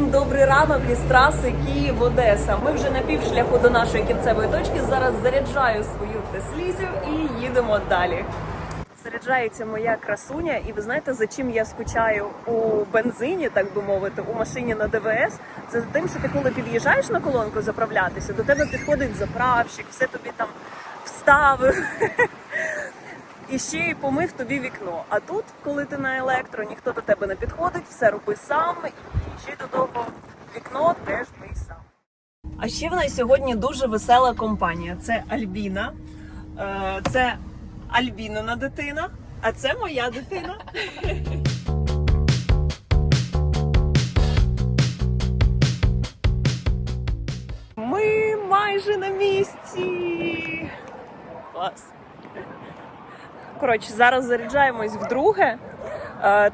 Всім добрий ранок із траси Київ Одеса. Ми вже на півшляху до нашої кінцевої точки. Зараз заряджаю свою теслізю і їдемо далі. Заряджається моя красуня, і ви знаєте, за чим я скучаю у бензині, так би мовити, у машині на ДВС. Це за тим, що ти коли під'їжджаєш на колонку заправлятися, до тебе підходить заправщик, все тобі там вставив. І ще й помив тобі вікно. А тут, коли ти на електро, ніхто до тебе не підходить, все роби сам, до вікно теж мий сам. А ще в нас сьогодні дуже весела компанія. Це Альбіна, е, це Альбінина дитина, а це моя дитина. Ми майже на місці. Клас. Коротше, зараз заряджаємось вдруге,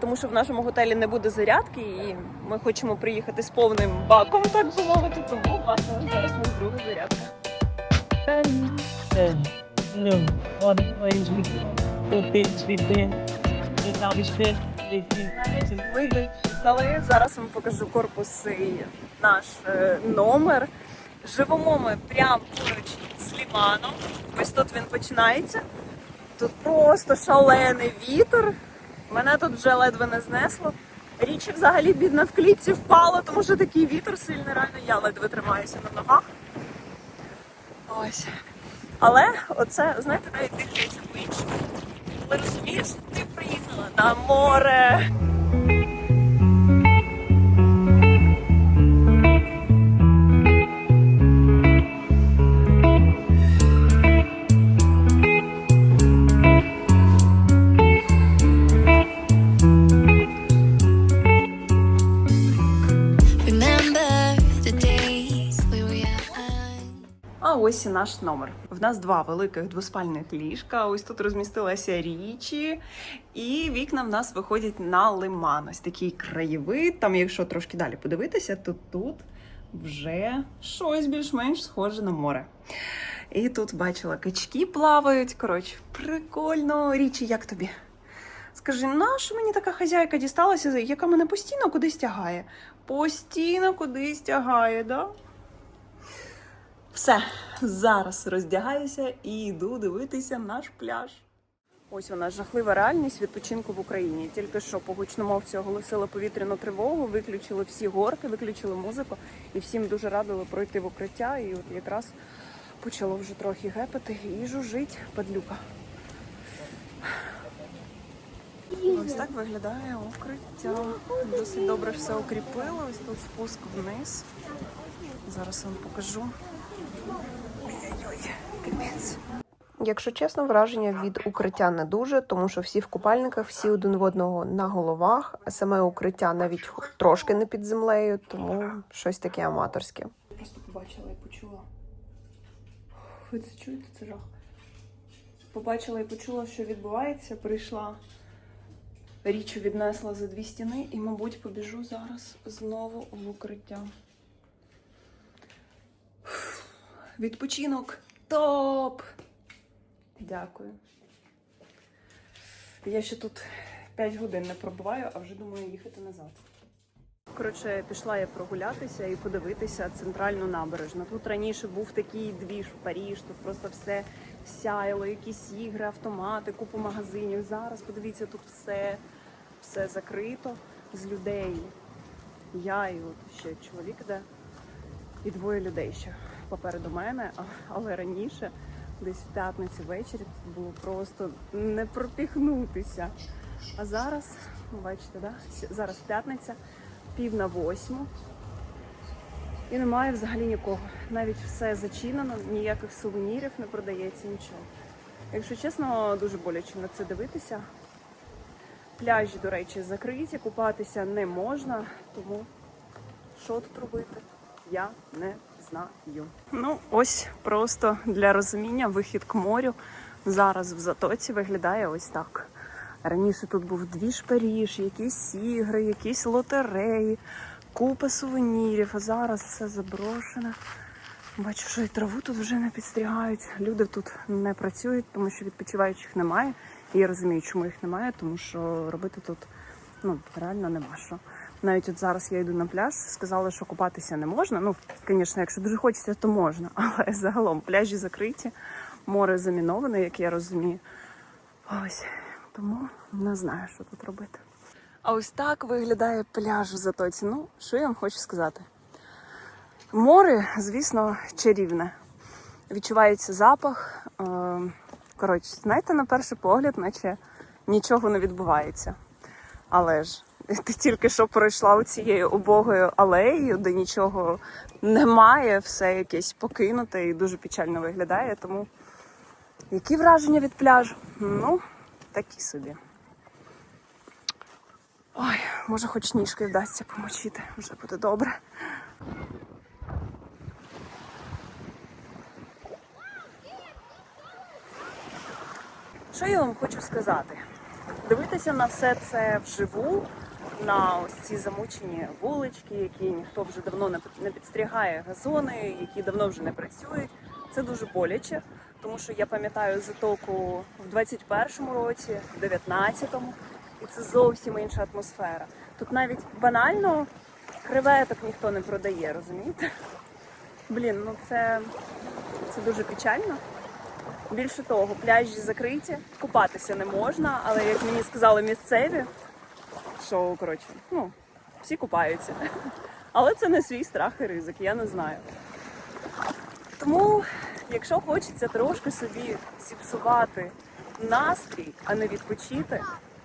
тому що в нашому готелі не буде зарядки, і ми хочемо приїхати з повним баком, так би мовити. Тому власне зараз ми вдруге зарядка. Виїхали. Зараз вам покажу корпус і наш е, номер. Живемо ми прямо поруч з ліманом. Ось тут він починається. Тут просто шалений вітер. Мене тут вже ледве не знесло. Річі взагалі бідна в клітці впала, тому що такий вітер сильний, реально я ледве тримаюся на ногах. Ось. Але оце, знаєте, навіть дихається по-іншому. Коли розумієш, ти приїхала на море. А ось і наш номер. В нас два великих двоспальних ліжка. Ось тут розмістилася річі, і вікна в нас виходять на лиман. Ось такий краєвид. Там, якщо трошки далі подивитися, то тут вже щось більш-менш схоже на море. І тут бачила, качки плавають. Коротше, прикольно. Річі, як тобі? Скажи, наша мені така хазяйка дісталася, яка мене постійно кудись тягає? Постійно кудись тягає, да? Все, зараз роздягаюся і йду дивитися наш пляж. Ось вона жахлива реальність відпочинку в Україні. Тільки що по гучномовцю оголосили повітряну тривогу, виключили всі горки, виключили музику і всім дуже радили пройти в укриття. І от якраз почало вже трохи гепати і жужить падлюка. Ось так виглядає укриття. Досить добре все укріпили. Ось тут спуск вниз. Зараз вам покажу. Капець. Якщо чесно, враження від укриття не дуже, тому що всі в купальниках, всі один в одного на головах. а Саме укриття навіть трошки не під землею, тому щось таке аматорське. Просто побачила і почула. Ви це чуєте? Це жах. Побачила і почула, що відбувається. Прийшла річу віднесла за дві стіни і, мабуть, побіжу зараз знову в укриття. Відпочинок топ! Дякую. Я ще тут 5 годин не пробуваю, а вже думаю їхати назад. Коротше, пішла я прогулятися і подивитися центральну набережну. Тут раніше був такий двіж в Паріж, тут просто все сяяло, якісь ігри, автомати, купу магазинів. Зараз подивіться, тут все, все закрито з людей. Я і от ще чоловік іде, і двоє людей ще попереду мене, але раніше, десь в п'ятниці ввечері, було просто не пропіхнутися. А зараз, ну, бачите, да? Зараз п'ятниця, пів на восьму. І немає взагалі нікого. Навіть все зачинено, ніяких сувенірів не продається, нічого. Якщо чесно, дуже боляче на це дивитися. Пляжі, до речі, закриті, купатися не можна, тому що тут робити, я не знаю. Ну, ось просто для розуміння вихід к морю зараз в затоці виглядає ось так. Раніше тут був двіж Паріж, якісь ігри, якісь лотереї, купа сувенірів, а зараз все заброшене. Бачу, що і траву тут вже не підстрігають. Люди тут не працюють, тому що відпочиваючих немає. І я розумію, чому їх немає, тому що робити тут ну, реально нема що. Навіть от зараз я йду на пляж, сказали, що купатися не можна. Ну, звісно, якщо дуже хочеться, то можна. Але загалом пляжі закриті, море заміноване, як я розумію. Ось тому не знаю, що тут робити. А ось так виглядає пляж в Затоці. Ну, що я вам хочу сказати? Море, звісно, чарівне. Відчувається запах. Е, Коротше, знаєте, на перший погляд, наче нічого не відбувається. Але ж ти тільки що пройшла цією убогою алеєю, де нічого немає, все якесь покинуте і дуже печально виглядає. Тому які враження від пляжу? Ну, такі собі. Ой, може, хоч ніжки вдасться помочити, вже буде добре. Що я вам хочу сказати? Дивитися на все це вживу, на ось ці замучені вулички, які ніхто вже давно не під- підстрігає, газони, які давно вже не працюють. Це дуже боляче, тому що я пам'ятаю затоку в 21-му році, в 19-му, і це зовсім інша атмосфера. Тут навіть банально креветок ніхто не продає, розумієте? Блін, ну це, це дуже печально. Більше того, пляжі закриті, купатися не можна, але як мені сказали місцеві, що коротше, ну, всі купаються. Але це не свій страх і ризик, я не знаю. Тому, якщо хочеться трошки собі зіпсувати настрій, а не відпочити,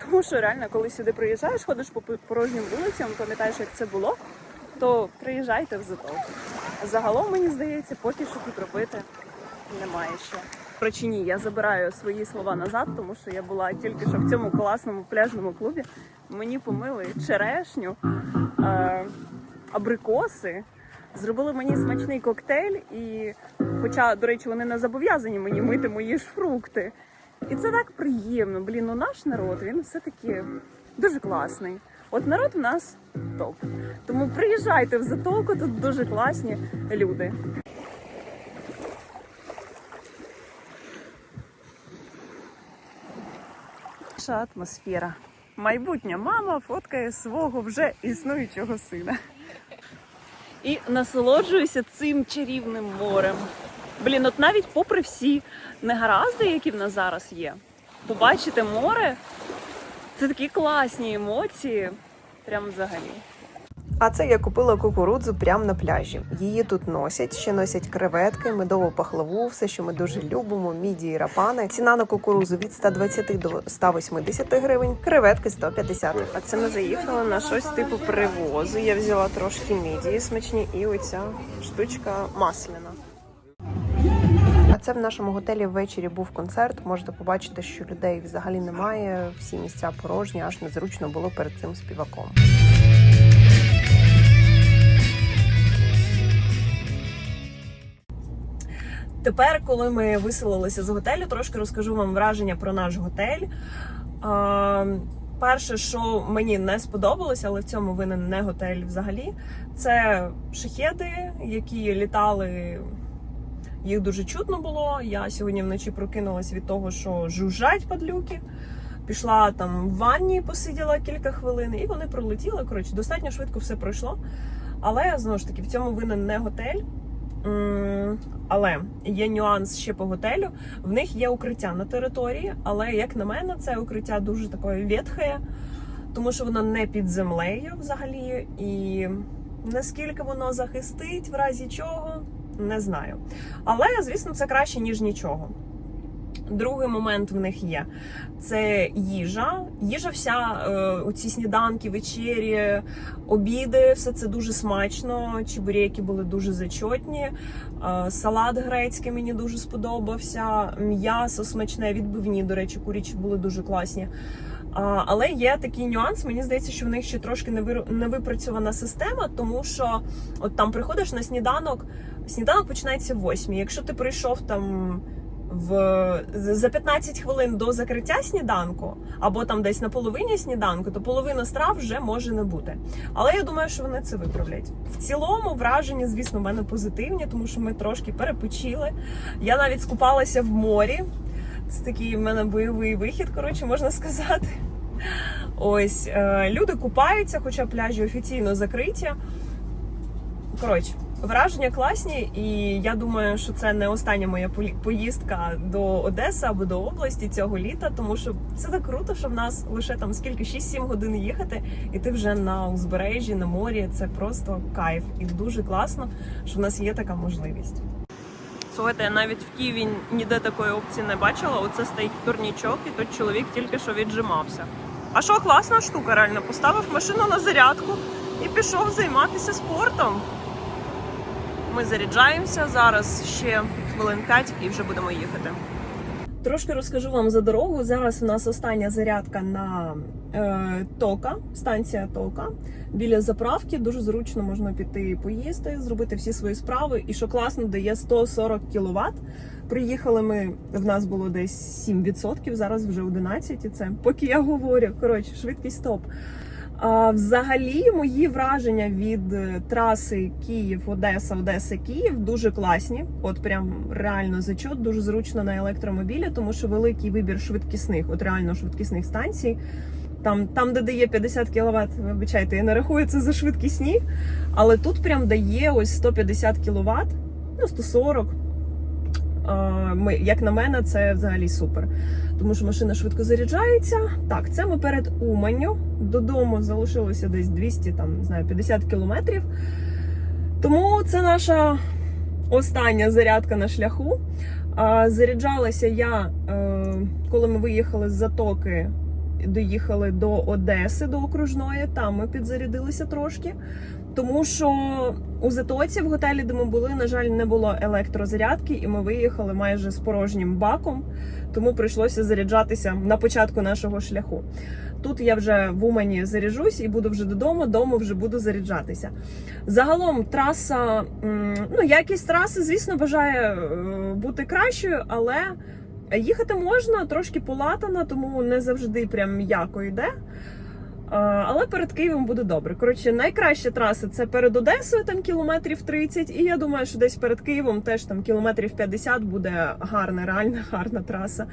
тому що реально, коли сюди приїжджаєш, ходиш по порожнім вулицям, пам'ятаєш, як це було, то приїжджайте в затоку. Загалом, мені здається, поки що тут робити немає що. Коротше, ні, я забираю свої слова назад, тому що я була тільки що в цьому класному пляжному клубі. Мені помили черешню, е, абрикоси, зробили мені смачний коктейль, і, хоча, до речі, вони не зобов'язані мені мити мої ж фрукти. І це так приємно. Блін, ну наш народ, він все-таки дуже класний. От народ у нас топ. Тому приїжджайте в затоку, тут дуже класні люди. Наша атмосфера. Майбутня мама фоткає свого вже існуючого сина. І насолоджуюся цим чарівним морем. Блін, от навіть попри всі негаразди, які в нас зараз є, побачити море це такі класні емоції. Прям взагалі. А це я купила кукурудзу прямо на пляжі. Її тут носять, ще носять креветки, медову пахлаву, все, що ми дуже любимо, мідії, рапани. Ціна на кукурудзу від 120 до 180 гривень, креветки 150. А це ми заїхали на щось типу привозу. Я взяла трошки мідії смачні і оця штучка масляна. А це в нашому готелі ввечері був концерт. Можете побачити, що людей взагалі немає. Всі місця порожні, аж незручно було перед цим співаком. Тепер, коли ми виселилися з готелю, трошки розкажу вам враження про наш готель. Перше, що мені не сподобалося, але в цьому винен не готель взагалі, це шахеди, які літали. Їх дуже чутно було. Я сьогодні вночі прокинулась від того, що жужжать падлюки. Пішла там в ванні, посиділа кілька хвилин, і вони пролетіли. Коротше, достатньо швидко все пройшло. Але знову ж таки, в цьому винен не готель. Але є нюанс ще по готелю. В них є укриття на території, але як на мене, це укриття дуже таке ветхає, тому що воно не під землею взагалі. І наскільки воно захистить, в разі чого, не знаю. Але, звісно, це краще, ніж нічого. Другий момент в них є це їжа. Їжа вся, е, ці сніданки, вечері, обіди, все це дуже смачно. Чебуреки були дуже зачотні. Е, салат грецький мені дуже сподобався. М'ясо смачне, відбивні, до речі, курячі були дуже класні. Але є такий нюанс. Мені здається, що в них ще трошки не випрацьована система, тому що от там приходиш на сніданок. Сніданок починається в 8. Якщо ти прийшов там в за 15 хвилин до закриття сніданку, або там десь на половині сніданку, то половина страв вже може не бути. Але я думаю, що вони це виправлять. В цілому враження, звісно, в мене позитивні, тому що ми трошки перепочили. Я навіть скупалася в морі. Це такий в мене бойовий вихід, коротше, можна сказати. Ось е, люди купаються, хоча пляжі офіційно закриті. Коротше, враження класні, і я думаю, що це не остання моя поїздка до Одеси або до області цього літа, тому що це так круто, що в нас лише там скільки 6-7 годин їхати, і ти вже на узбережжі, на морі. Це просто кайф. І дуже класно, що в нас є така можливість. Слухайте, я навіть в Києві ніде такої опції не бачила. Оце стоїть турнічок, і тут чоловік тільки що віджимався. А що класна штука, реально поставив машину на зарядку і пішов займатися спортом. Ми заряджаємося зараз ще хвилин 5 і вже будемо їхати. Трошки розкажу вам за дорогу. Зараз у нас остання зарядка на е, Тока, станція Тока. Біля заправки дуже зручно можна піти поїсти, зробити всі свої справи. І що класно, дає 140 кВт. Приїхали ми, в нас було десь 7%, зараз вже 11%. І це поки я говорю. Коротше, швидкість топ. Взагалі, мої враження від е, траси Київ-Одеса, Одеса-Київ дуже класні. От прям реально зачот, дуже зручно на електромобілі, тому що великий вибір швидкісних, от реально швидкісних станцій. Там, там, де дає 50 кВт, вибачайте, я не рахую це за швидкісні, але тут прям дає ось 150 кВт, ну 140. Ми, як на мене, це взагалі супер. Тому що машина швидко заряджається. Так, це ми перед Уманню. Додому залишилося десь 200, там, не знаю, 50 кілометрів. Тому це наша остання зарядка на шляху. Заряджалася я, е, коли ми виїхали з затоки, доїхали до Одеси, до окружної. Там ми підзарядилися трошки. Тому що у Затоці в готелі, де ми були, на жаль, не було електрозарядки, і ми виїхали майже з порожнім баком, тому прийшлося заряджатися на початку нашого шляху. Тут я вже в Умані заряджусь і буду вже додому, дому вже буду заряджатися. Загалом траса, ну якість траси, звісно, бажає е, бути кращою, але їхати можна, трошки полатана, тому не завжди прям м'яко йде. А, Але перед Києвом буде добре. Коротше, найкраща траса це перед Одесою, там кілометрів 30, і я думаю, що десь перед Києвом теж там кілометрів 50 буде гарна, реально гарна траса.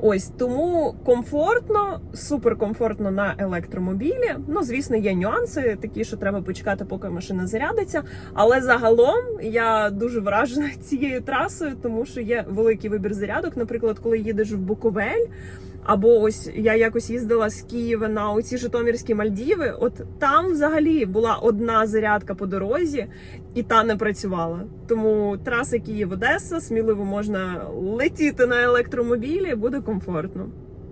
Ось тому комфортно, супер комфортно на електромобілі. Ну, звісно, є нюанси, такі, що треба почекати, поки машина зарядиться. Але загалом я дуже вражена цією трасою, тому що є великий вибір зарядок. Наприклад, коли їдеш в Буковель. Або ось я якось їздила з Києва на оці Житомирські Мальдіви. От там взагалі була одна зарядка по дорозі, і та не працювала. Тому траса Київ-Одеса сміливо можна летіти на електромобілі, буде комфортно.